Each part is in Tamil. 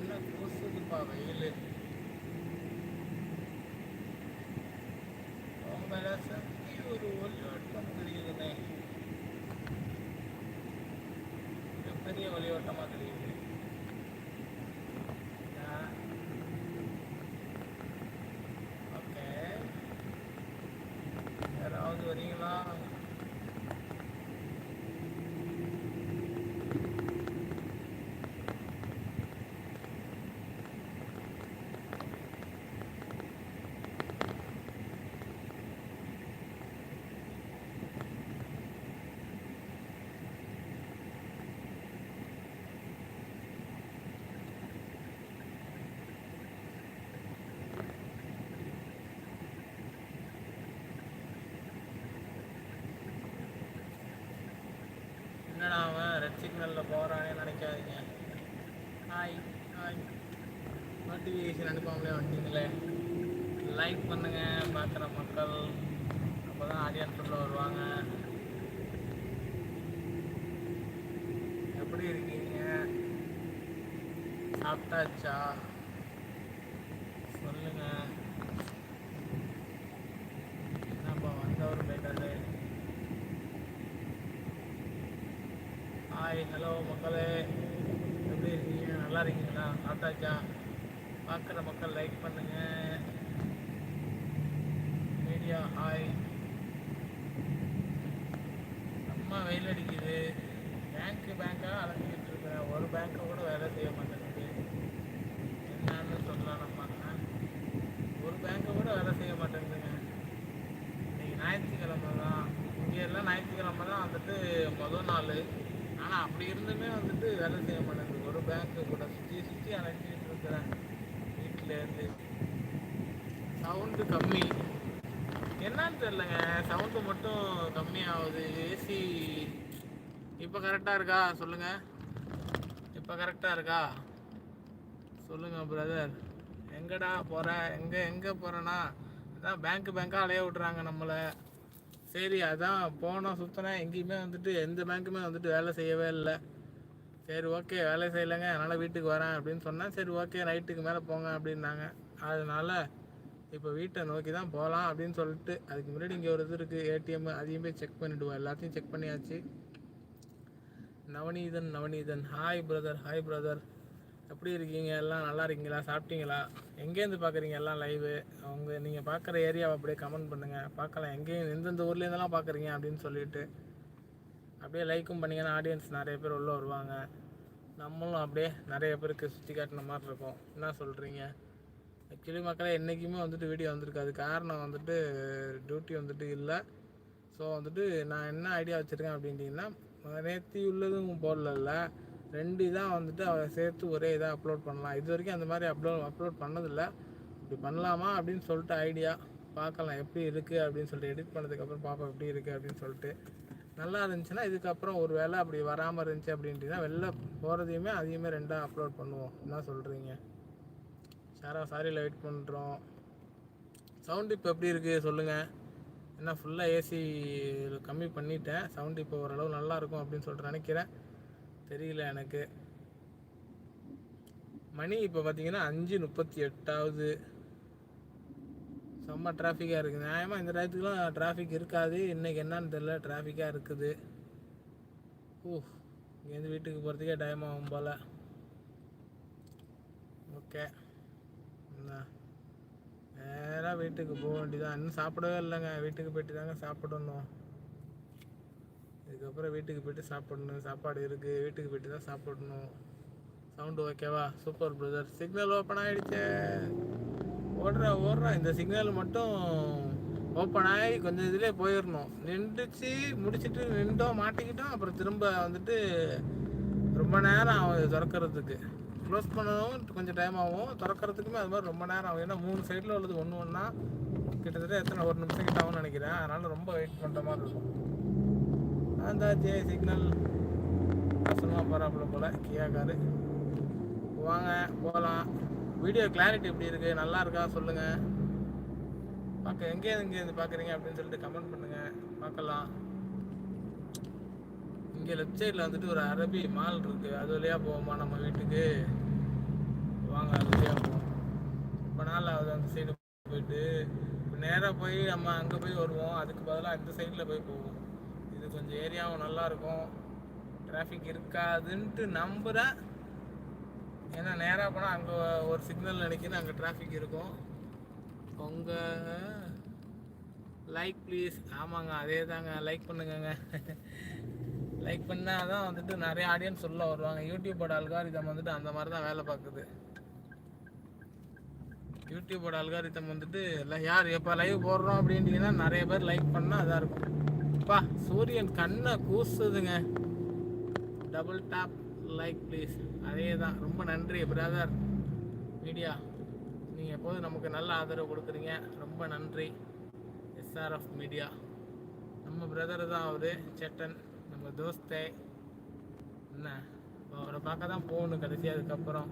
என்ன கூசுதுப்பா வெயில். ரொம்ப சுற்றி ஒரு ஒளிவட்டம் தெரியுதுண்ணே மிகப்பெரிய ஒளிவட்டமாக தெரியுது ஓகே யாராவது வரீங்களா என்னடா அவன் ரெட் சிக்னலில் போகிறானே நினைக்காதீங்க ஹாய் ஹாய் நோட்டிஃபிகேஷன் அனுப்பாமலே வந்துட்டீங்களே? லைக் பண்ணுங்க பார்க்குற மக்கள். அப்போ தான் ஆடியன்ஸ் வருவாங்க. எப்படி இருக்கீங்க? சாப்பிட்டாச்சா? சொல்லுங்க. என்னப்பா வந்தவர் போயிட்டாரு ஹாய் ஹலோ மக்களே. எப்படி இருக்கீங்க? நல்லா இருக்கீங்களா? சாப்பிட்டாச்சா? பார்க்குற மக்கள் லைக் பண்ணுங்க. மீடியா ஹாய் அம்மா வெயில் அடிக்குது. பேங்க்கு பேங்காக அலைஞ்சிக்கிட்டு இருக்கேன் ஒரு பேங்க்கை கூட வேலை செய்ய மாட்டேங்குது. என்னன்னு சொல்லலாம் நம்ம. ஒரு பேங்க்கை கூட வேலை செய்ய மாட்டேங்குதுங்க. இன்னைக்கு ஞாயிற்றுக்கிழமை தான். இங்கே எல்லாம் ஞாயிற்றுக்கிழமை தான் வந்துட்டு மொதல் நாள். ஆனால் அப்படி இருந்துமே வந்துட்டு வேலை செய்ய மாட்டேங்குது. ஒரு பேங்க்கு கூட சுற்றி சுற்றி அலைஞ்சி இருக்கிறேன் வீட்டிலேருந்து சவுண்டு கம்மி என்னன்னு தெரிலங்க சவுண்டு மட்டும் கம்மியாகுது ஏசி இப்போ கரெக்டாக இருக்கா? சொல்லுங்கள் இப்போ கரெக்டாக இருக்கா? சொல்லுங்கள் பிரதர் எங்கடா போகிற எங்கே எங்கே போகிறேன்னா அதான் பேங்க்கு பேங்க்காக அலைய விட்றாங்க நம்மளை. சரி அதான் போனோம் சுற்றினேன் எங்கேயுமே வந்துட்டு எந்த பேங்க்குமே வந்துட்டு வேலை செய்யவே இல்லை. சரி ஓகே வேலை செய்யலைங்க. அதனால் வீட்டுக்கு வரேன் அப்படின்னு சொன்னேன். சரி ஓகே நைட்டுக்கு மேலே போங்க அப்படின்னாங்க. அதனால் இப்போ வீட்டை நோக்கி தான் போகலாம் அப்படின்னு சொல்லிட்டு அதுக்கு முன்னாடி இங்கே ஒரு இது இருக்குது ஏடிஎம் அதையும் போய் செக் பண்ணிவிடுவோம் எல்லாத்தையும் செக் பண்ணியாச்சு. Navaneethan Navaneethan. Hi brother hi brother எப்படி இருக்கீங்க? எல்லாம் நல்லா இருக்கீங்களா? சாப்பிட்டீங்களா? எங்கேருந்து பார்க்குறீங்க எல்லாம் லைவு அவங்க நீங்கள் பார்க்குற ஏரியாவை அப்படியே கமெண்ட் பண்ணுங்கள் பார்க்கலாம். எங்கேயும் எந்தெந்த ஊர்லேருந்தெல்லாம் பார்க்குறீங்க அப்படின்னு சொல்லிட்டு. அப்படியே லைக்கும் பண்ணிங்கன்னா ஆடியன்ஸ் நிறைய பேர் உள்ளே வருவாங்க. நம்மளும் அப்படியே நிறைய பேருக்கு சுற்றி காட்டின மாதிரி இருக்கும். என்ன சொல்கிறீங்க ஆக்சுவலி மக்களே என்றைக்குமே வந்துட்டு வீடியோ வந்திருக்காது. காரணம் வந்துட்டு டியூட்டி வந்துட்டு இல்லை. ஸோ வந்துட்டு நான் என்ன ஐடியா வச்சுருக்கேன் அப்படின்ட்டிங்கன்னா நேற்று உள்ளதும் போடல ரெண்டு இதாக வந்துட்டு அவ சேர்த்து ஒரே இதாக அப்லோட் பண்ணலாம். இது வரைக்கும் அந்த மாதிரி அப்லோட் அப்லோட் பண்ணதில்லை. இப்படி பண்ணலாமா அப்படின்னு சொல்லிட்டு ஐடியா பார்க்கலாம். எப்படி இருக்குது அப்படின்னு சொல்லிட்டு எடிட் பண்ணதுக்கப்புறம் பார்ப்போம் எப்படி இருக்குது அப்படின்னு சொல்லிட்டு. நல்லா இருந்துச்சுன்னா இதுக்கப்புறம் ஒரு வேளை அப்படி வராமல் இருந்துச்சு அப்படின்ட்டுனா வெளில போகிறதையுமே அதையுமே ரெண்டாக அப்லோட் பண்ணுவோம். என்ன சொல்கிறீங்க சாரா சாரியில் வெயிட் பண்ணுறோம் சவுண்டு இப்போ எப்படி இருக்குது சொல்லுங்கள் ஏன்னா ஃபுல்லாக ஏசி கம்மி பண்ணிட்டேன். சவுண்டு இப்போ ஓரளவு நல்லாயிருக்கும் அப்படின்னு சொல்லிட்டு நினைக்கிறேன். தெரியல எனக்கு. மணி இப்போ பார்த்தீங்கன்னா அஞ்சு முப்பத்தி எட்டாவது. செம்ம டிராஃபிக்காக இருக்குது நியாயமாக இந்த டயத்துக்குலாம் டிராஃபிக் இருக்காது. இன்றைக்கி என்னன்னு தெரில டிராஃபிக்காக இருக்குது. ஓ இங்கேருந்து வீட்டுக்கு போகிறதுக்கே டைம் ஆகும் போல். ஓகே நேராக வீட்டுக்கு போக வேண்டியதான் இன்னும் சாப்பிடவே இல்லைங்க. வீட்டுக்கு போயிட்டு தாங்க சாப்பிடணும். இதுக்கப்புறம் வீட்டுக்கு போயிட்டு சாப்பிடணும். சாப்பாடு இருக்குது வீட்டுக்கு போயிட்டு தான் சாப்பிடணும். சவுண்டு ஓகேவா சூப்பர் பிரதர் சிக்னல் ஓப்பன் ஆகிடுச்சே ஓடுறா ஓடுறா. இந்த சிக்னல் மட்டும் ஓப்பன் ஆகி கொஞ்சம் இதுலேயே போயிடணும் நின்றுச்சு முடிச்சிட்டு நின்றோம் மாட்டிக்கிட்டோம். அப்புறம் திரும்ப வந்துட்டு ரொம்ப நேரம் ஆகும் திறக்கிறதுக்கு. க்ளோஸ் பண்ணவும் கொஞ்சம் டைம் ஆகும். திறக்கிறதுக்குமே அது மாதிரி ரொம்ப நேரம் ஆகும். ஏன்னா மூணு சைடில் உள்ளது ஒன்று ஒன்றா கிட்டத்தட்ட எத்தனை ஒரு நிமிஷம் கிட்ட ஆகும்னு நினைக்கிறேன். அதனால் ரொம்ப வெயிட் பண்ணுற மாதிரி இருக்கும். அந்த ஜே சிக்னல் சும்மா போகிறாப்புல போல். கியா காரு. வாங்க போகலாம் வீடியோ கிளாரிட்டி எப்படி இருக்குது நல்லா இருக்கா? சொல்லுங்கள் பார்க்க எங்கே இங்கேருந்து பார்க்குறீங்க அப்படின்னு சொல்லிட்டு கமெண்ட் பண்ணுங்கள் பார்க்கலாம். இங்கே லெஃப்ட் சைடில் வந்துட்டு ஒரு அரபி மால் இருக்குது அது வழியாக போவோமா நம்ம வீட்டுக்கு? வாங்க அது போவோம் ரொம்ப நாள் ஆகுது அந்த சைடு போயிட்டு. இப்போ நேராக போய் நம்ம அங்கே போய் வருவோம். அதுக்கு பதிலாக இந்த சைடில் போய் போவோம். இது கொஞ்சம் ஏரியாவும் நல்லாயிருக்கும் டிராஃபிக் இருக்காதுன்ட்டு நம்புகிறேன் ஏன்னா நேராக போனால் அங்கே ஒரு சிக்னல் நினைக்கிறேன் அங்கே டிராஃபிக் இருக்கும். உங்கள் லைக் ப்ளீஸ் ஆமாங்க அதே தாங்க லைக் பண்ணுங்கங்க. லைக் பண்ணால் தான் வந்துட்டு நிறைய ஆடியன்ஸ் உள்ள வருவாங்க. யூடியூபோட அல்காரிதம் வந்துட்டு அந்த மாதிரி தான் வேலை பார்க்குது. யூடியூபோட அல்காரித்தம் வந்துட்டு இல்லை யார் எப்போ லைவ் போடுறோம்? அப்படின்ட்டிங்கன்னா நிறைய பேர் லைக் பண்ணால் அதாக இருக்கும். அப்பா சூரியன் கண்ணை கூசுதுங்க. டபுள் டாப் லைக் ப்ளீஸ் அதே தான் ரொம்ப நன்றி பிரதர் மீடியா நீங்கள் எப்போதும் நமக்கு நல்ல ஆதரவு கொடுக்குறீங்க. ரொம்ப நன்றி. எஸ்ஆர்எஃப் மீடியா நம்ம பிரதர் தான் அவர் சேட்டன் நம்ம தோஸ்தே. என்ன? அவரை பார்க்க தான் போகணும் கடைசி அதுக்கப்புறம்.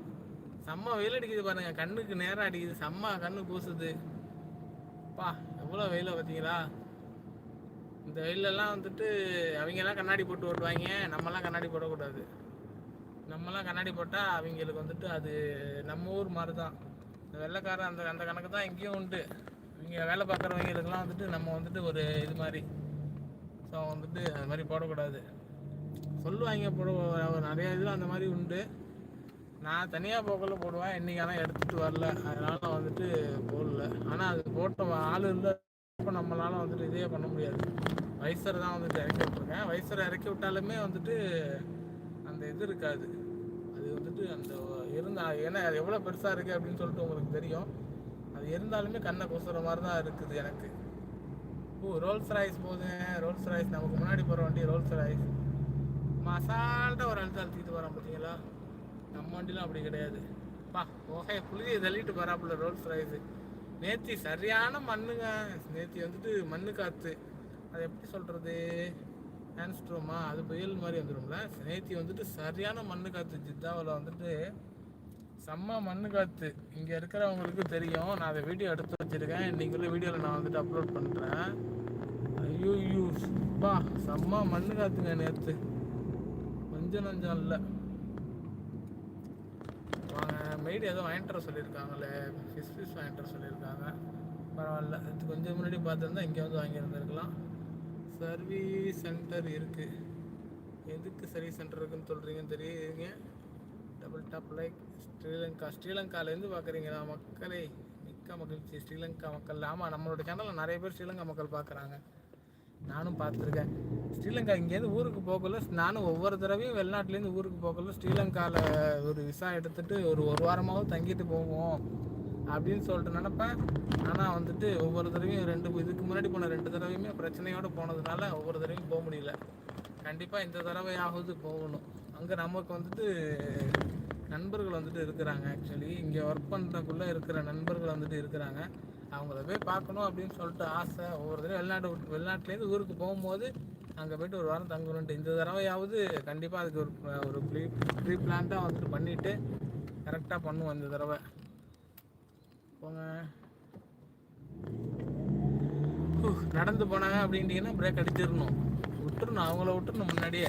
செம்ம வெயில் அடிக்குது பாருங்க. கண்ணுக்கு நேரம் அடிக்குது. செம்ம கண்ணு கூசுது பா எவ்வளோ வெயில பார்த்தீங்களா? இந்த வெயிலெல்லாம் வந்துட்டு அவங்கெல்லாம் கண்ணாடி போட்டு ஓட்டுவாங்க. நம்மலாம் கண்ணாடி போடக்கூடாது. நம்மலாம் கண்ணாடி போட்டால் அவங்களுக்கு வந்துட்டு அது நம்ம ஊர் மாதிரி தான் இந்த வெள்ளைக்காரன் அந்த அந்த கணக்கு தான் இங்கேயும் உண்டு. இங்கே வேலை பார்க்குறவங்களுக்குலாம் வந்துட்டு நம்ம வந்துட்டு ஒரு இது மாதிரி. ஸோ வந்துட்டு அது மாதிரி போடக்கூடாது. சொல்லுவாங்க போட நிறைய இதில் அந்த மாதிரி உண்டு. நான் தனியாக போக்கல போடுவேன். இன்னைக்கு ஆனால் எடுத்துகிட்டு வரல. அதனால வந்துட்டு போடல. ஆனால் அது போட்ட ஆள் இல்லை இப்போ நம்மளால வந்துட்டு இதே பண்ண முடியாது. வைசர் தான் வந்துட்டு இறக்கி விட்ருக்கேன் வைசரை இறக்கி விட்டாலுமே வந்துட்டு அந்த இது இருக்காது. அது வந்துட்டு அந்த இருந்தா ஏன்னா அது எவ்வளோ பெருசாக இருக்குது அப்படின்னு சொல்லிட்டு உங்களுக்கு தெரியும். அது இருந்தாலுமே கண்ணை கொசுற மாதிரி தான் இருக்குது எனக்கு. ஓ ரோல்ஸ் ராய்ஸ் போகுது ரோல்ஸ் ராய்ஸ் நமக்கு முன்னாடி போகிற வண்டி ரோல்ஸ் ராய்ஸ் மசால்ட்டாக ஒரு அழுத்த அழுத்திட்டு வரோம் பார்த்தீங்களா நம்மண்டிலும் அப்படி கிடையாது. பா ஓகே புளியை தள்ளிட்டு போகிறாப்புல ரோல்ஸ் ரைஸு நேத்தி சரியான மண்ணுங்க. நேத்தி வந்துட்டு மண்ணு காற்று அது எப்படி சொல்கிறது ஹேண்ட்ஸ்ட்ரோமா அது புயல் மாதிரி வந்துடும்ல நேத்தி வந்துட்டு சரியான மண்ணு காற்று ஜித்தாவில் வந்துட்டு செம்ம மண்ணு காற்று இங்கே இருக்கிறவங்களுக்கு தெரியும். நான் அதை வீடியோ எடுத்து வச்சுருக்கேன். இன்னைக்குள்ள வீடியோவில் நான் வந்துட்டு அப்லோட் பண்ணுறேன் ஐயோ ஐயோ. பா செம்ம மண்ணு காற்றுங்க நேற்று கொஞ்சம் நஞ்சம் இல்லை மெய்டு ஏதோ வாங்கிட்டு வர சொல்லியிருக்காங்களே. ஃபிஷ் ஃபிஷ் வாங்கிட்டு வர சொல்லியிருக்காங்க. பரவாயில்ல. இது கொஞ்சம் முன்னாடி பார்த்துருந்தா இங்கே வந்து வாங்கியிருந்துருக்கலாம். சர்வீஸ் சென்டர் இருக்குது எதுக்கு சர்வீஸ் சென்டர் இருக்குன்னு சொல்கிறீங்கன்னு தெரியுங்க. டபுள் டாப் லைக் ஸ்ரீலங்கா ஸ்ரீலங்காலேருந்து பார்க்குறீங்களா மக்களே? மிக்க மகிழ்ச்சி. ஸ்ரீலங்கா மக்கள். ஆமாம் நம்மளோட சேனலில் நிறைய பேர் ஸ்ரீலங்கா மக்கள் பார்க்குறாங்க. நானும் பார்த்துருக்கேன். ஸ்ரீலங்கா இங்கேருந்து ஊருக்கு போகல நானும் ஒவ்வொரு தடவையும் வெளிநாட்டிலேருந்து ஊருக்கு போகல ஸ்ரீலங்காவில் ஒரு விசா எடுத்துகிட்டு ஒரு ஒரு வாரமாவது தங்கிட்டு போவோம் அப்படின்னு சொல்லிட்டு நினப்பேன். ஆனால் வந்துட்டு ஒவ்வொரு தடவையும் ரெண்டு இதுக்கு முன்னாடி போன ரெண்டு தடவையுமே பிரச்சனையோடு போனதுனால ஒவ்வொரு தடவையும் போக முடியல. கண்டிப்பாக இந்த தடவையாவது போகணும். அங்கே நமக்கு வந்துட்டு நண்பர்கள் வந்துட்டு இருக்கிறாங்க ஆக்சுவலி இங்கே ஒர்க் பண்ணுறக்குள்ளே இருக்கிற நண்பர்கள் வந்துட்டு இருக்கிறாங்க. அவங்கள போய் பார்க்கணும் அப்படின்னு சொல்லிட்டு ஆசை. ஒவ்வொரு தடவை வெளிநாட்டு விட்டு வெளிநாட்டிலேருந்து ஊருக்கு போகும்போது அங்கே போயிட்டு ஒரு வாரம் தங்கணுன்ட்டு இந்த தடவையாவது கண்டிப்பாக அதுக்கு ஒரு ஒரு ப்ரீ ப்ரீ பிளான்ட்டாக வந்துட்டு பண்ணிவிட்டு கரெக்டாக பண்ணுவோம் இந்த தடவை. போங்க. நடந்து போனாங்க அப்படின்ட்டிங்கன்னா பிரேக் அடிச்சிடணும். விட்டுருணும் அவங்கள விட்டுருணும் முன்னாடியே.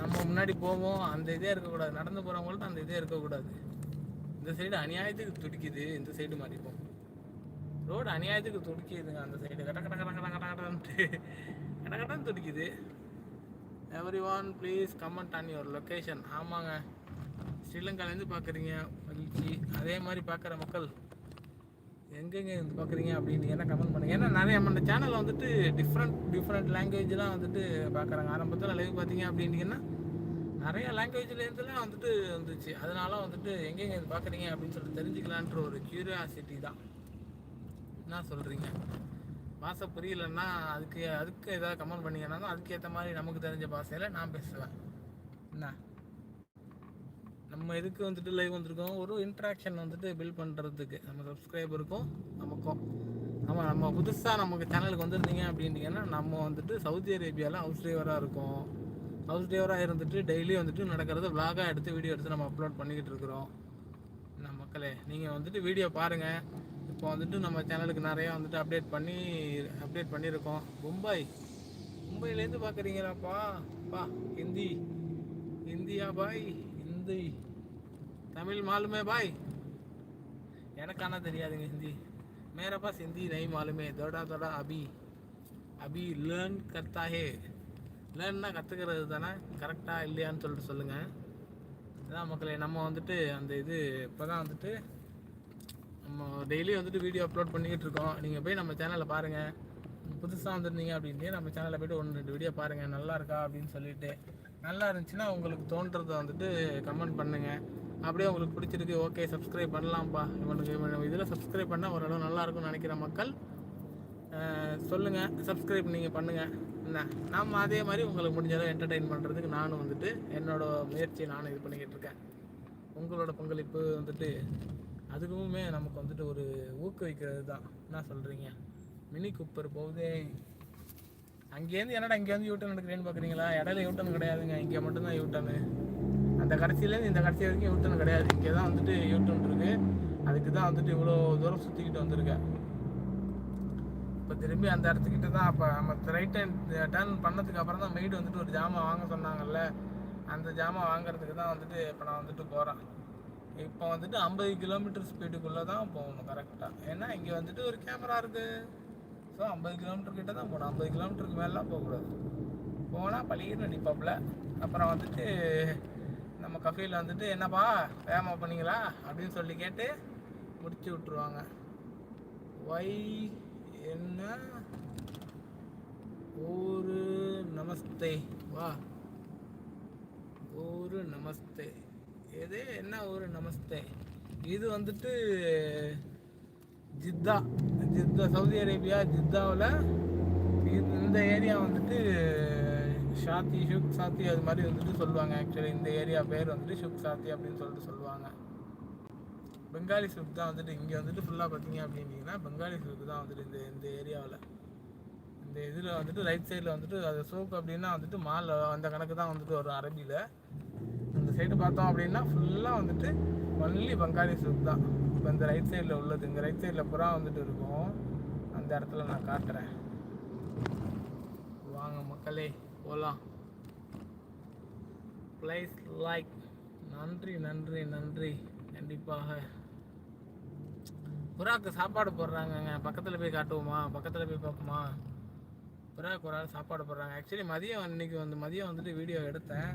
நம்ம முன்னாடி போவோம் அந்த இதே இருக்கக்கூடாது. நடந்து போகிறவங்கள்ட்ட அந்த இதே இருக்கக்கூடாது. இந்த சைடு அநியாயத்துக்கு துடிக்குது இந்த சைடு மாறிப்போம். ரோடு அநியாயத்துக்கு துடிக்கிதுங்க அந்த சைடு கட கட கட கட கட கடன்ட்டு. கட கடன்னு துடிக்குது. Everyone please comment on your location ஆமாங்க. ஸ்ரீலங்காலேருந்து பார்க்குறீங்க மகிழ்ச்சி. அதே மாதிரி பார்க்குற மக்கள் எங்கெங்க இருந்து பார்க்குறீங்க அப்படின்னு என்ன கமெண்ட் பண்ணுங்க. ஏன்னா நிறைய நம்ம சேனலில் வந்துட்டு டிஃப்ரெண்ட் டிஃப்ரெண்ட் லாங்குவேஜ்லாம் வந்துட்டு பார்க்குறாங்க ஆரம்பத்தில் லைவ் பார்த்தீங்க அப்படின்னீங்கன்னா நிறைய லாங்குவேஜ்லேருந்துலாம் வந்துட்டு வந்துச்சு அதனால வந்துட்டு எங்கெங்க இது பார்க்குறீங்க அப்படின்னு சொல்லிட்டு தெரிஞ்சுக்கலான்ற ஒரு கியூரியாசிட்டி தான். என்ன சொல்கிறீங்க பாஷை புரியலன்னா அதுக்கு அதுக்கு ஏதாவது கமெண்ட் பண்ணீங்கன்னா அதுக்கேற்ற மாதிரி நமக்கு தெரிஞ்ச பாஷையில் நான் பேசுவேன். என்ன? நம்ம எதுக்கு வந்துட்டு லைவ் வந்திருக்கோம்? ஒரு இன்ட்ராக்ஷன் வந்துட்டு பில்ட் பண்ணுறதுக்கு நம்ம சப்ஸ்கிரைபருக்கும் நமக்கும். ஆமாம் நம்ம புதுசாக நமக்கு சேனலுக்கு வந்திருந்தீங்க அப்படின்ட்டிங்கன்னா நம்ம வந்துட்டு சவுதி அரேபியாவில் ஹவுஸ் டிரைவராக இருக்கோம். ஹவுஸ் டிரைவராக இருந்துட்டு டெய்லி வந்துட்டு நடக்கிறத vlog-ஆ எடுத்து வீடியோ எடுத்து நம்ம அப்லோட் பண்ணிக்கிட்டு இருக்கிறோம். என்ன மக்களே நீங்கள் வந்துட்டு வீடியோ பாருங்கள் இப்போ வந்துட்டு நம்ம சேனலுக்கு நிறையா வந்துட்டு அப்டேட் பண்ணி அப்டேட் பண்ணியிருக்கோம். மும்பை. மும்பையிலேருந்து பார்க்குறீங்களாப்பா? பா ஹிந்தி. இந்தியா பாய்? ஹிந்தி. தமிழ் மாலுமே பாய்? எனக்கு ஆனால் தெரியாதுங்க ஹிந்தி. மேரா பாஸ் ஹிந்தி நை மாலுமே. தோடா தோடா அபி. அபி லேர்ன் கர்த்தா ஹே லேர்ன்னா கற்றுக்கிறது தானே கரெக்டாக இல்லையான்னு சொல்லிட்டு சொல்லுங்கள் அதான் மக்களே நம்ம வந்துட்டு அந்த இது இப்போ தான் வந்துட்டு நம்ம டெய்லி வந்துட்டு வீடியோ அப்லோட் பண்ணிக்கிட்டு இருக்கோம் நீங்கள் போய் நம்ம சேனலில் பாருங்கள் புதுசாக வந்திருந்தீங்க அப்படின்னே நம்ம சேனலில் போய்ட்டு ஒன்று ரெண்டு வீடியோ பாருங்கள் நல்லா இருக்கா அப்படின்னு சொல்லிட்டு. நல்லா இருந்துச்சுன்னா உங்களுக்கு தோன்றதை வந்துட்டு கமெண்ட் பண்ணுங்கள் அப்படியே உங்களுக்கு பிடிச்சிருக்கு. ஓகே சப்ஸ்கிரைப் பண்ணலாம்ப்பா. இவனுக்கு இவன் இதில் சப்ஸ்கிரைப் பண்ணால் ஓரளவு நல்லா இருக்கும்னு நினைக்கிற மக்கள் சொல்லுங்கள் சப்ஸ்கிரைப் நீங்கள் பண்ணுங்கள் என்ன? நம்ம அதே மாதிரி உங்களுக்கு முடிஞ்ச அளவு என்டர்டெயின் பண்ணுறதுக்கு நானும் வந்துட்டு என்னோடய முயற்சியை நானும் இது பண்ணிக்கிட்டு இருக்கேன் உங்களோட பங்களிப்பு வந்துட்டு அதுக்குமே நமக்கு வந்துட்டு ஒரு ஊக்குவிக்கிறது தான் என்ன சொல்கிறீங்க மினி குப்பர் போகுதே. அங்கேருந்து என்னடா இங்கேருந்து யூட்டன் எடுக்கிறேன்னு பார்க்குறீங்களா இடையில யூட்டன் கிடையாதுங்க. இங்கே மட்டும்தான் யூட்டனு அந்த கடைசியிலேருந்து இந்த கடைசி வரைக்கும் யூட்டன் கிடையாது. இங்கே தான் வந்துட்டு யூட்டன் இருக்குது அதுக்கு தான் வந்துட்டு இவ்வளோ தூரம் சுற்றிக்கிட்டு வந்திருக்கேன் இப்போ திரும்பி அந்த இடத்துக்கிட்ட தான் அப்போ நம்ம ரைட் டேர்ன் பண்ணதுக்கு அப்புறம் தான் மெய்டு வந்துட்டு ஒரு ஜாமான் வாங்க சொன்னாங்கல்ல. அந்த ஜாமான் வாங்குறதுக்கு தான் வந்துட்டு இப்போ நான் வந்துட்டு போகிறேன் இப்போ வந்துட்டு ஐம்பது கிலோமீட்டர் ஸ்பீடுக்குள்ளே தான் போகணும் கரெக்டாக ஏன்னா இங்கே வந்துட்டு ஒரு கேமரா இருக்குது ஸோ ஐம்பது கிலோமீட்டர் கிட்ட தான் போகணும். ஐம்பது கிலோமீட்டருக்கு மேலாம் போகக்கூடாது. போனால் பள்ளிக்கிட்டு நிற்பாப்புல அப்புறம் வந்துட்டு நம்ம கஃபேயில் வந்துட்டு என்னப்பா வேகமாக பண்ணீங்களா அப்படின்னு சொல்லி கேட்டு முடிச்சு விட்ருவாங்க ஒய் என்ன? ஒரு நமஸ்தே. வா. ஒரு நமஸ்தே. இது என்ன ஊர்? நமஸ்தே. இது வந்துட்டு ஜித்தா. ஜித்தா சவுதி அரேபியா ஜித்தாவில் இந்த ஏரியா வந்துட்டு ஷாத்தி ஷுக் சாத்தி அது மாதிரி வந்துட்டு சொல்லுவாங்க. ஆக்சுவலி இந்த ஏரியா பேர் வந்துட்டு ஷுக் சாத்தி அப்படின்னு சொல்லிட்டு சொல்லுவாங்க. பெங்காலி சில்க் தான் வந்துட்டு இங்கே வந்துட்டு ஃபுல்லாக பார்த்தீங்க அப்படின்னீங்கன்னா பெங்காலி சில்க் தான் வந்துட்டு இந்த இந்த ஏரியாவில். இந்த இதில் வந்துட்டு ரைட் சைடில் வந்துட்டு அது சோக் அப்படின்னா வந்துட்டு மால் அந்த கணக்கு தான் வந்துட்டு வரும் அரபியில் அந்த சைடு பார்த்தோம் அப்படின்னா ஃபுல்லாக வந்துட்டு ஒன்லி பங்காளி சில்க் தான். இப்போ இந்த ரைட் சைடில் உள்ளது. இந்த ரைட் சைடில் புறா வந்துட்டு இருக்கும். அந்த இடத்துல நான் காட்டுறேன். வாங்க மக்களே போகலாம் ப்ளைஸ் லைக் நன்றி நன்றி நன்றி. கண்டிப்பாக. புறாக்கு சாப்பாடு போடுறாங்கங்க. பக்கத்தில் போய் காட்டுவோமா? பக்கத்தில் போய் பார்ப்போமா? புறாக்கு ஒரு ஆள் சாப்பாடு போடுறாங்க. ஆக்சுவலி மதியம் இன்னைக்கு வந்து மதியம் வந்துட்டு வீடியோ எடுத்தேன்.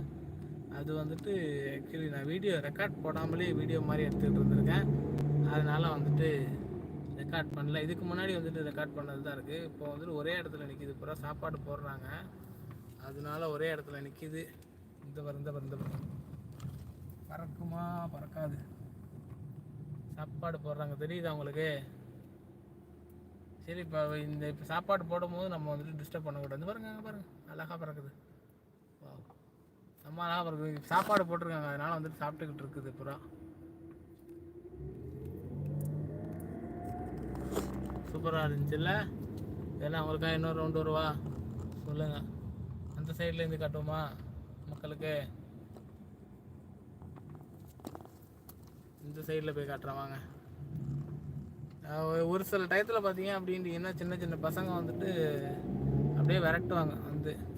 அது வந்துட்டு ஆக்சுவலி நான் வீடியோ ரெக்கார்ட் போடாமலே வீடியோ மாதிரி எடுத்துகிட்டு இருந்திருக்கேன். அதனால் வந்துட்டு ரெக்கார்ட் பண்ணல. இதுக்கு முன்னாடி வந்துட்டு ரெக்கார்ட் பண்ணது தான் இருக்குது இப்போ வந்துட்டு ஒரே இடத்துல நிற்கிது பூரா சாப்பாடு போடுறாங்க. அதனால ஒரே இடத்துல நிற்கிது இந்த பாரு, இந்த பாரு, இந்த பறக்குமா? பறக்காது. சாப்பாடு போடுறாங்க. தெரியுது அவங்களுக்கு சரி இப்போ இந்த இப்போ சாப்பாடு போடும்போது நம்ம வந்துட்டு டிஸ்டர்ப் பண்ணக்கூடாது. பாருங்க பாருங்கள் அழகாக அழகா பறக்குது. அம்மாலாம் அழகா சாப்பாடு போட்டிருக்காங்க. அதனால வந்துட்டு சாப்பிட்டுக்கிட்டு இருக்குது புறா. சூப்பராக இருந்துச்சுல்ல? இதெல்லாம் உங்களுக்காக இன்னொரு ரவுண்டு வருவா சொல்லுங்க. அந்த சைட்லேருந்து காட்டுவோமா? மக்களுக்கு. இந்த சைடில் போய் காட்டுறேன் வாங்க. ஒரு- சில டயத்தில் பார்த்தீங்க அப்படின்ட்டீங்கன்னா சின்ன சின்ன பசங்க வந்துட்டு அப்படியே விரட்டுவாங்க வந்து.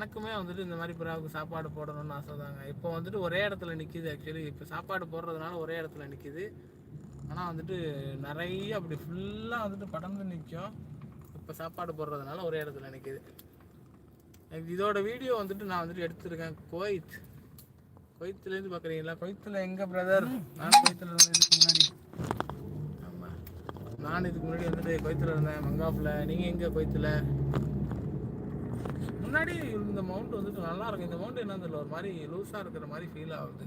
எனக்குமே வந்துட்டு இந்த மாதிரி புறாவுக்கு சாப்பாடு போடணும்னு ஆசை தாங்க. இப்போ வந்துட்டு ஒரே இடத்துல நிற்கிது ஆக்சுவலி இப்போ சாப்பாடு போடுறதுனால ஒரே இடத்துல நிற்கிது ஆனால் வந்துட்டு நிறைய அப்படி ஃபுல்லாக வந்துட்டு படர்ந்து நிற்கும் இப்போ சாப்பாடு போடுறதுனால ஒரே இடத்துல நிற்கிது இதோட வீடியோ வந்துட்டு நான் வந்துட்டு எடுத்திருக்கேன். குவைத். கொய்த்துலேருந்து பார்க்குறீங்களா? கொய்த்தில் எங்கே பிரதர் நான் கொய்த்தில் இருந்தேன் இதுக்கு முன்னாடி. ஆமாம் நான் இதுக்கு முன்னாடி வந்துட்டு கொய்த்தில் இருந்தேன் மங்காப்பில் நீங்கள் எங்கே கொய்த்தில் முன்னாடி இந்த மவுண்ட் வந்துட்டு நல்லா இருக்கும் இந்த மவுண்ட் என்ன தெரியல. ஒரு மாதிரி லூஸாக இருக்கிற மாதிரி ஃபீல் ஆகுது.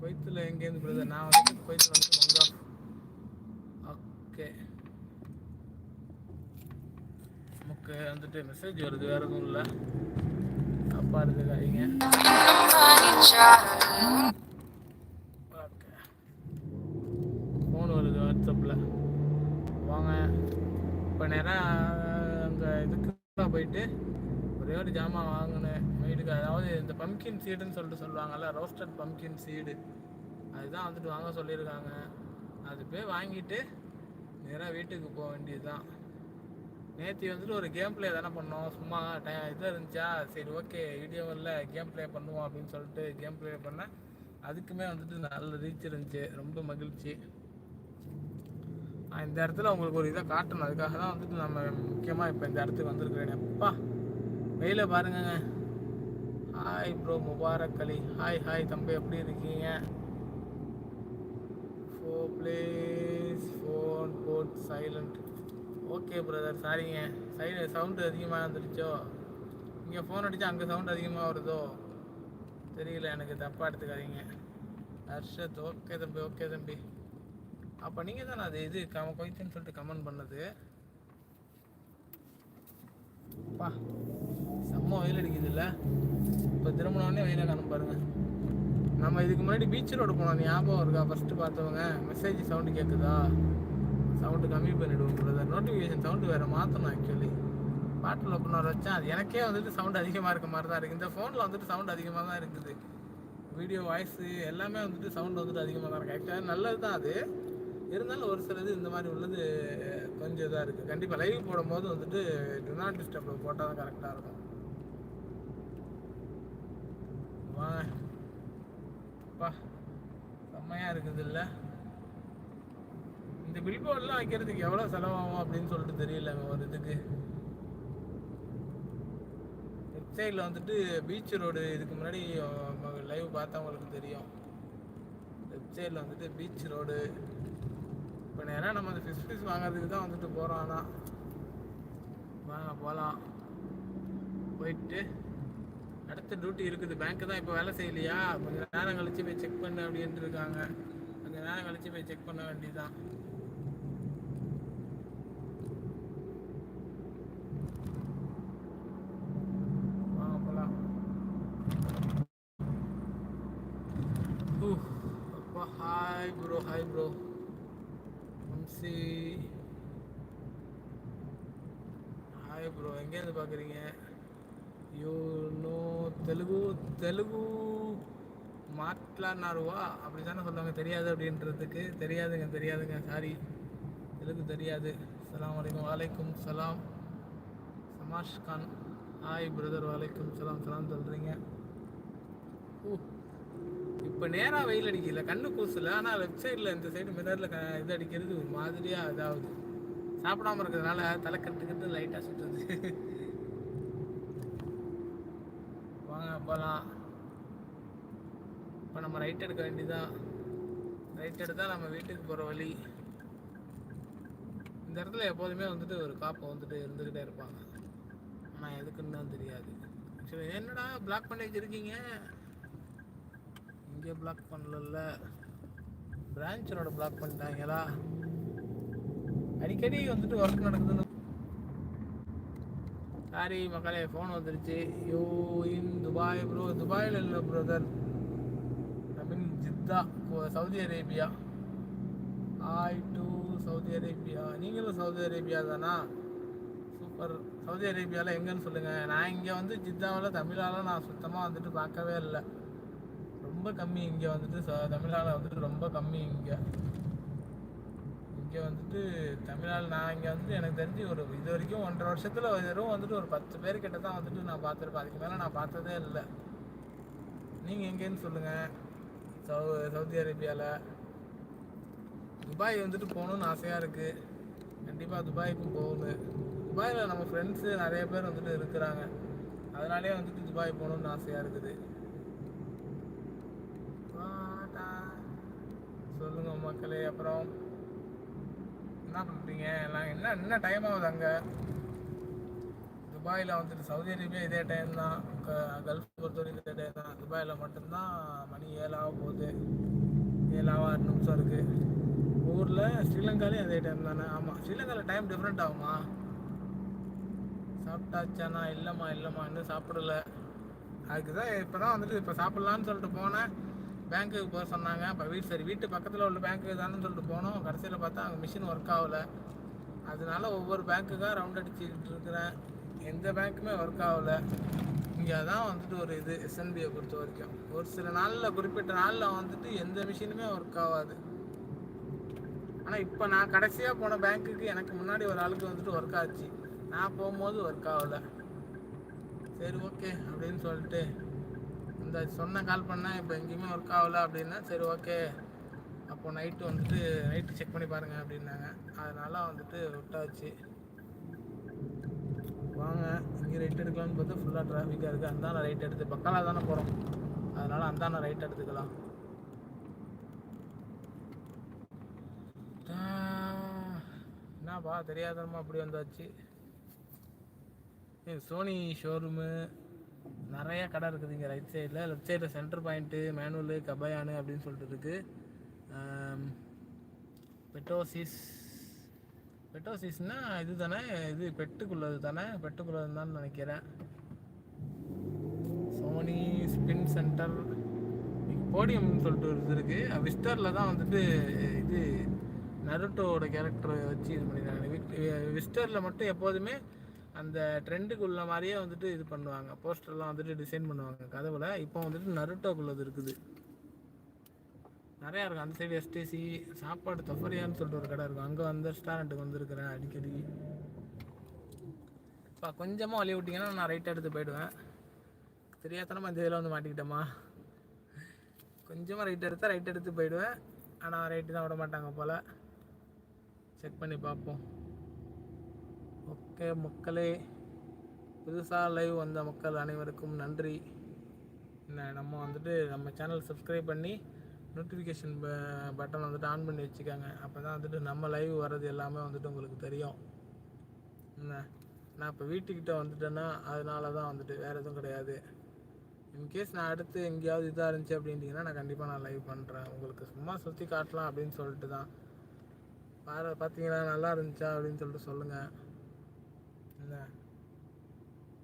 கொய்த்தில் எங்கேருந்து பிரதர் நான் வந்து குவைத்தில் வந்துட்டு மங்கா. ஓகே நமக்கு வந்துட்டு மெசேஜ் வருது. வேற எதுவும் இல்லை. அப்பா இருக்காதீங்க ஓகே ஃபோன் வருது வாட்ஸ்அப்பில் வாங்க. இப்போ நேராக போயிட்டு ஒரே ஒரு ஜாமான் வாங்கினேன். வீட்டுக்கு அதாவது இந்த பம்கின் சீடுன்னு சொல்லிட்டு சொல்லுவாங்கல்ல ரோஸ்டட் பம்கின் சீடு அதுதான் வந்துட்டு வாங்க சொல்லியிருக்காங்க. அது போய் வாங்கிட்டு நேராக வீட்டுக்கு போக வேண்டியது தான் நேற்று வந்துட்டு ஒரு கேம் ப்ளே தானே பண்ணோம். சும்மா டை இது இருந்துச்சா? சரி ஓகே வீடியோ இல்லை கேம் ப்ளே பண்ணுவோம் அப்படின்னு சொல்லிட்டு கேம் ப்ளே பண்ணேன். அதுக்குமே வந்துட்டு நல்ல ரீச் இருந்துச்சு. ரொம்ப மகிழ்ச்சி. நான் இந்த இடத்துல உங்களுக்கு ஒரு இதை காட்டணும். அதுக்காக தான் வந்துட்டு நம்ம முக்கியமாக இப்போ இந்த இடத்துக்கு வந்திருக்கிறேன். அப்பா வெயில பாருங்கங்க. Hi bro Mubarak Ali. Hi hi தம்பி எப்படி இருக்கீங்க? ஃபோ please phone boat silent okay brother சாரிங்க சைடு சவுண்டு அதிகமாக வந்துடுச்சோ? இங்கே ஃபோன் அடித்தா அங்கே சவுண்ட் அதிகமாக வருதோ? தெரியல எனக்கு தப்பாக எடுத்துக்காதீங்க. ஹர்ஷத் ஓகே தம்பி ஓகே தம்பி. அப்போ நீங்கள் தானே அது இது கம கொய்த்துன்னு சொல்லிட்டு கமெண்ட் பண்ணது. பா செம்ம வெயில் அடிக்குது இல்லை இப்போ திரும்பினோடனே வெயில காணும் பாருங்க. நம்ம இதுக்கு முன்னாடி பீச் ரோடு போனோம். ஞாபகம் இருக்கா? ஃபஸ்ட்டு பார்த்தவங்க. மெசேஜ் சவுண்டு கேட்குதா சவுண்டு கம்மி பண்ணிவிடுவோம் பிரதர் நோட்டிஃபிகேஷன் சவுண்டு வேறு மாற்றணும் ஆக்சுவலி பாட்டில் ஓப்பனர் வச்சேன். அது எனக்கே வந்துட்டு சவுண்ட் அதிகமாக இருக்க மாதிரி தான் இருக்குது இந்த ஃபோனில் வந்துட்டு சவுண்ட் அதிகமாக தான் இருக்குது. வீடியோ வாய்ஸு எல்லாமே வந்துட்டு சவுண்ட் வந்துட்டு அதிகமாக தான் இருக்குது ஆக்சுவலாக நல்லது தான் அது. இருந்தாலும் ஒரு சிலது இந்த மாதிரி உள்ளது கொஞ்சம் இதாக இருக்குது கண்டிப்பாக லைவ் போடும்போது வந்துட்டு டு நாட் போட்டால் தான் கரெக்டாக இருக்கும். வா. பா. செம்மையாக இருக்குது இல்லை? இந்த பில்போர்டெலாம் வைக்கிறதுக்கு எவ்வளோ செலவாகும் அப்படின்னு சொல்லிட்டு தெரியலங்க ஒரு இதுக்கு. வெப்சைட்டில் வந்துட்டு பீச் ரோடு இதுக்கு முன்னாடி லைவ் பார்த்தா உங்களுக்கு தெரியும். வெப்சைட்டில் வந்துட்டு பீச் ரோடு இப்போ நேராக நம்ம அந்த ஃபிஷ் ஃபிஷ் வாங்கிறதுக்கு தான் வந்துட்டு போகிறோம் ஆனால் வாங்க போகலாம் போயிட்டு அடுத்த டியூட்டி இருக்குது. பேங்க்கு தான் இப்போ வேலை செய்யலையா? கொஞ்சம் நேரம் கழிச்சு போய் செக் பண்ணு அப்படின்ட்டு இருக்காங்க. கொஞ்சம் நேரம் கழிச்சு போய் செக் பண்ண வேண்டியதுதான் வாங்க போகலாம் அப்பா hi bro hi bro Vamshi hi bro எங்கேருந்து பார்க்குறீங்க யூ நோ தெலுங்கு தெலுங்கு மாట్లాடினாருவா அப்படி தானே சொல்லுவாங்க. தெரியாது அப்படின்றதுக்கு. தெரியாதுங்க தெரியாதுங்க. சாரி தெலுங்கு தெரியாது. சலாம் வலைக்கும் வாலைக்கும் சலாம் சமாஷ் கான். ஹாய் பிரதர் வாலைக்கும் சலாம் சலாம் சொல்கிறீங்க ஓ இப்போ நேராக வெயில் அடிக்கல. கண்ணு கூசல. ஆனால் லெஃப்ட் சைடில் இந்த சைடு மிரரில் க இது அடிக்கிறது ஒரு மாதிரியாக இதாகுது. சாப்பிடாம இருக்கிறதுனால தலை கட்டு கட்டு லைட்டாக சுற்றுது வாங்க போகலாம் இப்போ நம்ம ரைட் எடுக்க வேண்டியதான் ரைட் எடுத்தால் நம்ம வீட்டுக்கு போகிற வழி. இந்த இடத்துல எப்போதுமே வந்துட்டு ஒரு காப்பை வந்துட்டு இருந்துக்கிட்டே இருப்பாங்க. ஆனால் எதுக்குன்னு தான் தெரியாது. சரி என்னடா பிளாக் பண்ணி வச்சுருக்கீங்க இங்கே பிளாக் பண்ணல பிரான்ச்சரோட பிளாக் பண்ணிட்டாங்களா? அடிக்கடி வந்துட்டு ஒர்க் நடக்குதுன்னு சாரி மக்களே ஃபோன் வந்துருச்சு. யோ இன் துபாய் ப்ரோ துபாயில் இல்லை brother I mean Jeddah go- Saudi Arabia. Hi to Saudi Arabia. நீங்களும் சவுதி அரேபியா தானா? சூப்பர் சவுதி அரேபியாவில் எங்கன்னு சொல்லுங்கள் நான் இங்கே வந்து ஜித்தாவில் தமிழால் நான் சுத்தமாக வந்துட்டு பார்க்கவே இல்லை. ரொம்ப கம்மி இங்கே வந்துட்டு ச- தமிழால் வந்துட்டு ரொம்ப கம்மி இங்கே. இங்கே வந்துட்டு தமிழால் நான் இங்கே வந்து எனக்கு தெரிஞ்சு ஒரு இது வரைக்கும் ஒன்றரை வருஷத்தில் வெறும் வந்துட்டு ஒரு பத்து பேர் கிட்ட தான் வந்துட்டு நான் பார்த்துருப்பேன். அதுக்கு மேலே நான் பார்த்ததே இல்லை. நீங்கள் எங்கேன்னு சொல்லுங்கள் சவு சவுதி அரேபியாவில் துபாய் வந்துட்டு போகணுன்னு ஆசையாக இருக்குது கண்டிப்பாக துபாய்க்கும் போகணும். துபாயில் நம்ம ஃப்ரெண்ட்ஸு நிறைய பேர் வந்துட்டு இருக்கிறாங்க. அதனாலே வந்துட்டு துபாய் போகணுன்னு ஆசையாக இருக்குது. சொல்லுங்கள் மக்களே அப்புறம் என்ன பண்ணுறீங்க எல்லாம் என்ன என்ன டைம் ஆகுது அங்கே? துபாயில் வந்துட்டு சவுதி அரேபியா இதே டைம் தான். க- கல்ஃப் பொறுத்தவரைக்கும் இதே டைம் தான். துபாயில் மட்டும்தான் மணி ஏழாக போகுது. ஏழாவா ஆறு நிமிஷம் இருக்குது ஊரில் ஸ்ரீலங்காலையும் அதே டைம் தானே? ஆமாம் ஸ்ரீலங்காவில் டைம் டிஃப்ரெண்ட் ஆகுமா? சாப்பிட்டாச்சானா இல்லைம்மா இல்லைம்மா. இன்னும் சாப்பிடல. அதுக்கு தான் இப்போ தான் வந்துட்டு இப்போ சாப்பிட்லான்னு சொல்லிட்டு போனேன். பேங்க்குக்கு போக சொன்னாங்க. அப்போ வீட்டு சரி வீட்டு பக்கத்தில் உள்ள பேங்க்கு தானே சொல்லிட்டு போனோம். கடைசியில் பார்த்தா அங்கே மிஷின் ஒர்க் ஆகலை. அதனால ஒவ்வொரு பேங்க்குக்காக ரவுண்ட் அடிச்சுக்கிட்டு இருக்கிறேன் எந்த பேங்க்குமே ஒர்க் ஆகலை. இங்கே தான் வந்துட்டு ஒரு இது எஸ்என்பியை பொறுத்த வரைக்கும். ஒரு சில நாளில் குறிப்பிட்ட நாளில் வந்துட்டு எந்த மிஷினுமே ஒர்க் ஆகாது. ஆனால் இப்போ நான் கடைசியாக போன பேங்க்குக்கு எனக்கு முன்னாடி ஒரு ஆளுக்கு வந்துட்டு ஒர்க் ஆச்சு. நான் போகும்போது ஒர்க் ஆகல. சரி ஓகே அப்படின்னு சொல்லிட்டு இந்த சொன்ன கால் பண்ணேன் இப்போ எங்கேயுமே ஒர்க் ஆகல அப்படின்னா சரி ஓகே அப்போது நைட்டு வந்துட்டு நைட்டு செக் பண்ணி பாருங்க அப்படின்னாங்க. அதனால வந்துட்டு விட்டாச்சு. வாங்க இங்கே ரைட் எடுக்கலாம்னு பார்த்தா ஃபுல்லாக டிராஃபிக்காக இருக்குது அந்தாண்ட ரைட் எடுத்து பக்காலாக தானே போகிறோம் அதனால் அந்தாண்ட ரைட் எடுத்துக்கலாம். என்னப்பா தெரியாதனமா அப்படி வந்தாச்சு. சோனி ஷோரூமு நிறைய கடை இருக்குது இங்கே ரைட் சைடில் லெஃப்ட் சைடில் சென்டர் பாயிண்ட்டு மேனுவலு கபயானு அப்படின்னு சொல்லிட்டு இருக்குது பெட்டோசிஸ் பெட்டோசிஸ்னா இது தானே? இது பெட்டுக்குள்ளது தானே? பெட்டுக்குள்ளது தான் நினைக்கிறேன். சோனி ஸ்பின் சென்டர் போடியம்னு சொல்லிட்டு ஒரு இது இருக்கு. விஸ்டரில் தான் வந்துட்டு இது நருட்டோட கேரக்டரை வச்சு இது பண்ணிடுறாங்க விஸ்டரில் மட்டும் எப்போதுமே அந்த ட்ரெண்டுக்குள்ள மாதிரியே வந்துட்டு இது பண்ணுவாங்க. போஸ்டர்லாம் வந்துட்டு டிசைன் பண்ணுவாங்க. கதவுல இப்போ வந்துட்டு நருட்டோக்குள்ளது இருக்குது. நிறையா இருக்கும் அந்த சைடு எஸ்டிசி சாப்பாடு தொஃபரியான்னு சொல்லிட்டு ஒரு கடை இருக்கும். அங்கே வந்து ரெஸ்டாரண்ட்டுக்கு வந்திருக்கிறேன் அடிக்கடி. இப்போ கொஞ்சமாக வழி விட்டிங்கன்னா நான் ரைட் எடுத்து போயிடுவேன். தெரியாதனமா இந்த இதில் வந்து மாட்டிக்கிட்டோமா கொஞ்சமாக ரைட் எடுத்தால் ரைட் எடுத்து போயிடுவேன். ஆனால் ரைட்டு தான் விட மாட்டாங்க போல். செக் பண்ணி பார்ப்போம். ஓகே மக்களே புதுசாக லைவ் வந்த மக்கள் அனைவருக்கும் நன்றி. என்ன நம்ம வந்துட்டு நம்ம சேனல் சப்ஸ்கிரைப் பண்ணி நோட்டிஃபிகேஷன் பட்டன் வந்துட்டு ஆன் பண்ணி வச்சுக்கோங்க. அப்போ தான் வந்துட்டு நம்ம லைவ் வர்றது எல்லாமே வந்துட்டு உங்களுக்கு தெரியும். என்ன நான் இப்போ வீட்டுக்கிட்ட வந்துட்டேன்னா அதனால தான் வந்துட்டு வேறு எதுவும் கிடையாது. இன்கேஸ் நான் அடுத்து எங்கேயாவது இதாக இருந்துச்சு அப்படின்ட்டிங்கன்னா நான் கண்டிப்பாக நான் லைவ் பண்ணுறேன் உங்களுக்கு சும்மா சுற்றி காட்டலாம் அப்படின்னு சொல்லிட்டு தான் பாரு பார்த்தீங்களா நல்லா இருந்துச்சா அப்படின்னு சொல்லிட்டு சொல்லுங்கள் என்ன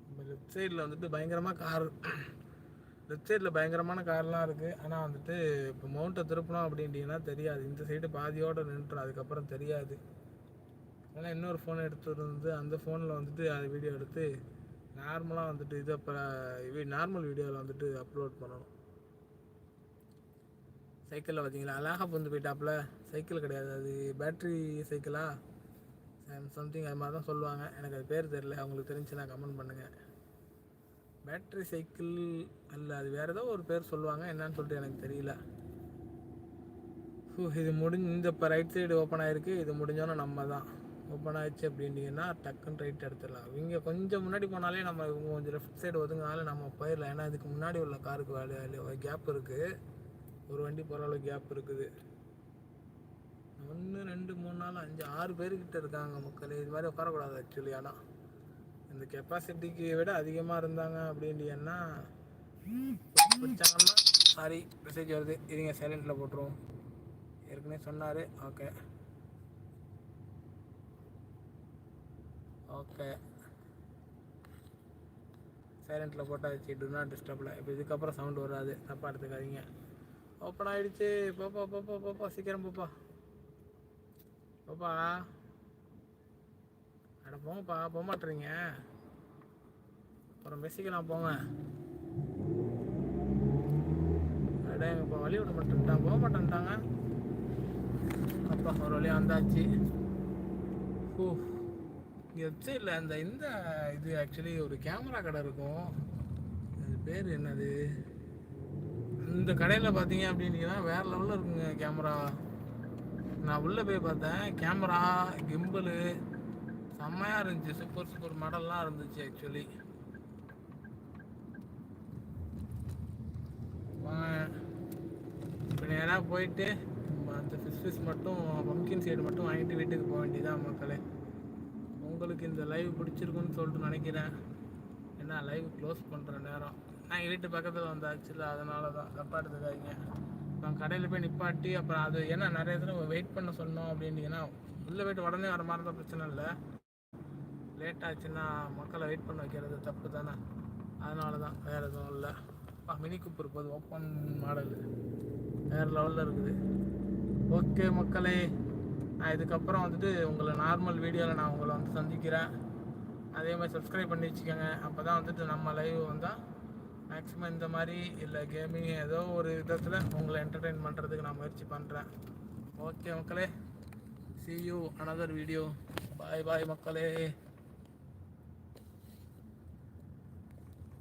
நம்ம லெஃப்ட் சைடில் வந்துட்டு பயங்கரமாக கார் லெஃப்ட் சைடில் பயங்கரமான கார்லாம் இருக்குது ஆனால் வந்துட்டு இப்போ மவுண்ட்டை திருப்பணும் அப்படின்ட்டிங்கன்னா தெரியாது. இந்த சைடு பாதியோடு நின்றுடும் அதுக்கப்புறம் தெரியாது. அதனால் இன்னொரு ஃபோன் எடுத்துருந்து அந்த ஃபோனில் வந்துட்டு அது வீடியோ எடுத்து நார்மலாக வந்துட்டு இதை இப்போ நார்மல் வீடியோவில் வந்துட்டு அப்லோட் பண்ணணும். சைக்கிளில் பார்த்தீங்களா அழகாக புந்து போயிட்டாப்புல சைக்கிள் கிடையாது. அது பேட்ரி சைக்கிளா சம்திங் அது மாதிரி தான் சொல்லுவாங்க. எனக்கு அது பேர் தெரில அவங்களுக்கு தெரிஞ்சுன்னா கமெண்ட் பண்ணுங்கள் பேட்ரி சைக்கிள் அல்ல அது வேறு ஏதோ ஒரு பேர் சொல்லுவாங்க. என்னன்னு சொல்லிட்டு எனக்கு தெரியல. ஸோ இது முடிஞ்சு இந்த இப்போ ரைட் சைடு ஓப்பன் ஆகிருக்கு இது முடிஞ்சோன்னா நம்ம தான் ஓப்பன் ஆயிடுச்சு அப்படின்ட்டிங்கன்னா டக்குன்னு ரைட் எடுத்துடலாம். இங்கே கொஞ்சம் முன்னாடி போனாலே நம்ம இவங்க கொஞ்சம் லெஃப்ட் சைடு ஒதுங்கினாலே நம்ம போயிடலாம். ஏன்னா இதுக்கு முன்னாடி உள்ள காருக்கு வேலை கேப் இருக்குது ஒரு வண்டி போகிற அளவுக்கு கேப் இருக்குது. ஒன்று ரெண்டு மூணு நாள் அஞ்சு ஆறு பேர்கிட்ட இருக்காங்க மக்கள். இது மாதிரி உட்காரக்கூடாது ஆக்சுவலி ஆனால் இந்த கெப்பாசிட்டிக்கு விட அதிகமாக இருந்தாங்க அப்படின்ட்டிங்கன்னா பிடிச்சாங்கன்னா சாரி மெசேஜ் வருது. இருங்க சைலண்டில் போட்டுருவோம். ஏற்கனவே சொன்னார். ஓகே. ஓகே. சைலண்டில் போட்டாச்சு. டு நாட் டிஸ்டர்பில் இப்போ இதுக்கப்புறம் சவுண்ட் வராது. தப்பாக எடுத்துக்காதீங்க. ஓப்பன் ஆகிடுச்சு பாப்பா பாப்பா பாப்பா சீக்கிரம் பாப்பா பாப்பா. அட போங்கப்பா போக மாட்டுறீங்க. அப்புறம் பேசிக்கலாம் போங்க. அட இப்போ வழி விட மாட்டேன்ட்டான் போக மாட்டேன்ட்டாங்க. அப்பா ஒரு வழியாக வந்தாச்சு. ஓ இங்கே வெப்சைட்டில் அந்த இந்த இது ஆக்சுவலி ஒரு கேமரா கடை இருக்கும். அது பேர் என்னது? இந்த கடையில் பார்த்தீங்க அப்படின்னீங்கன்னா வேறு லெவலில் இருக்குங்க கேமரா நான் உள்ளே போய் பார்த்தேன் கேமரா கிம்பிள் செம்மையாக இருந்துச்சு. சூப்பர் சூப்பர் மாடல்லாம் இருந்துச்சு ஆக்சுவலி இப்போ நேராக போயிட்டு அந்த ஃபிஷ் ஃபிஷ் மட்டும் பம்கின் சைடு மட்டும் வாங்கிட்டு வீட்டுக்கு போக வேண்டியதான் மக்களே. உங்களுக்கு இந்த லைவ் பிடிச்சிருக்குன்னு சொல்லிட்டு நினைக்கிறேன். ஏன்னா லைவ் க்ளோஸ் பண்ணுற நேரம். நான் எங்கள் வீட்டு பக்கத்தில் வந்தாச்சுல அதனால தான் தப்பாக எடுத்துக்காதீங்க. நான் கடையில் போய் நிப்பாட்டி அப்புறம் அது ஏன்னா நிறைய தடவை வெயிட் பண்ண சொன்னோம் அப்படின்னீங்கன்னா உள்ளே போயிட்டு உடனே வர மாதிரி இருந்தால் பிரச்சனை இல்லை. லேட் ஆச்சுன்னா மக்களை வெயிட் பண்ண வைக்கிறது தப்பு தானே. அதனால தான் வேறு எதுவும் இல்லை. மினி கூப்பர் போது ஓப்பன் மாடல் வேறு லெவலில் இருக்குது. ஓகே மக்களே நான் இதுக்கப்புறம் வந்துட்டு உங்களை நார்மல் வீடியோவில் நான் உங்களை வந்து சந்திக்கிறேன். அதே மாதிரி சப்ஸ்கிரைப் பண்ணி வச்சுக்கோங்க. அப்போ தான் வந்துட்டு நம்ம லைவ் வந்தால் மேக்ஸிமம் இந்த மாதிரி இல்லை கேமிங் ஏதோ ஒரு விதத்தில் உங்களை என்டர்டெயின் பண்ணுறதுக்கு நான் முயற்சி பண்ணுறேன் ஓகே மக்களே see you another video bye bye மக்களே.